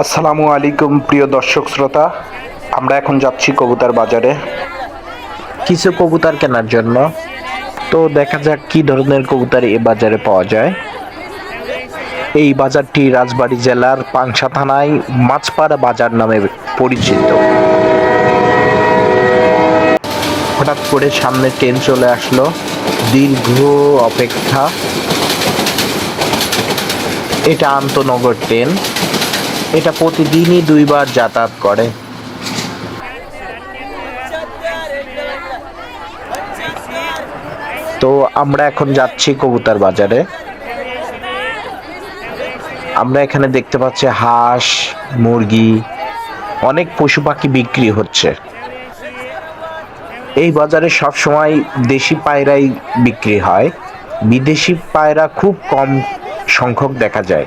আসসালামু আলাইকুম, প্রিয় দর্শক শ্রোতা। আমরা এখন যাচ্ছি কবুতর বাজারে। কিছু কবুতর কেনার জন্য। তো দেখা যাক কি ধরনের কবুতর এ বাজারে পাওয়া যায়। এই বাজারটি রাজবাড়ী জেলার পাংশা থানায় মাছপাড়া বাজার নামে পরিচিত। হঠাৎ করে সামনে ট্রেন চলে আসলো। দীর্ঘ অপেক্ষা। এটা আন্তনগর ট্রেন। এটা প্রতিদিনই দুইবার যাতায়াত করে। তো আমরা এখন যাচ্ছি কবুতর বাজারে। আমরা এখানে দেখতে পাচ্ছি হাঁস, মুরগি, অনেক পশু পাখি বিক্রি হচ্ছে। এই বাজারে সব সময় দেশি পায়রাই বিক্রি হয়। বিদেশি পায়রা খুব কম সংখ্যক দেখা যায়।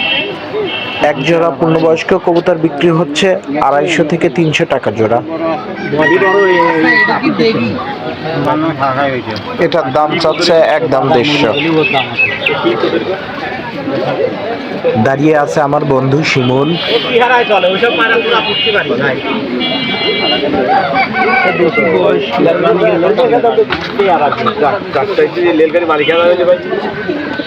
এক জোড়া পূর্ণবয়স্ক কবুতর বিক্রি হচ্ছে আড়াইশো থেকে তিনশো টাকা জোড়া। এটার দাম চাচ্ছে একদম দেড়শো। দাঁড়িয়ে আছে আমার বন্ধু শিমুল।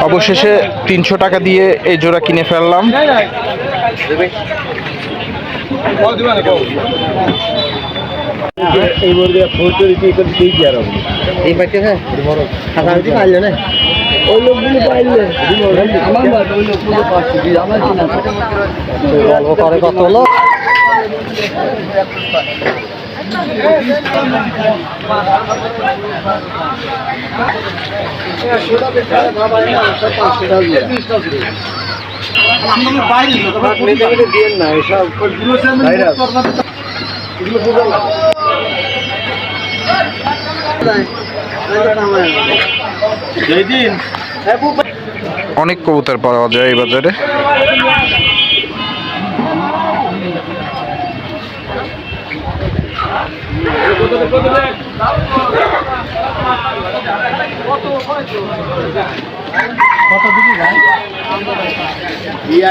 অবশেষে তিনশো টাকা দিয়ে এই জোড়া কিনে ফেললাম। হ্যাঁ? ওই লোকগুলো পাইলে। গল্প করে কত লোক অনেক কবুতর পাওয়া যায় এই বাজারে। ইয়া।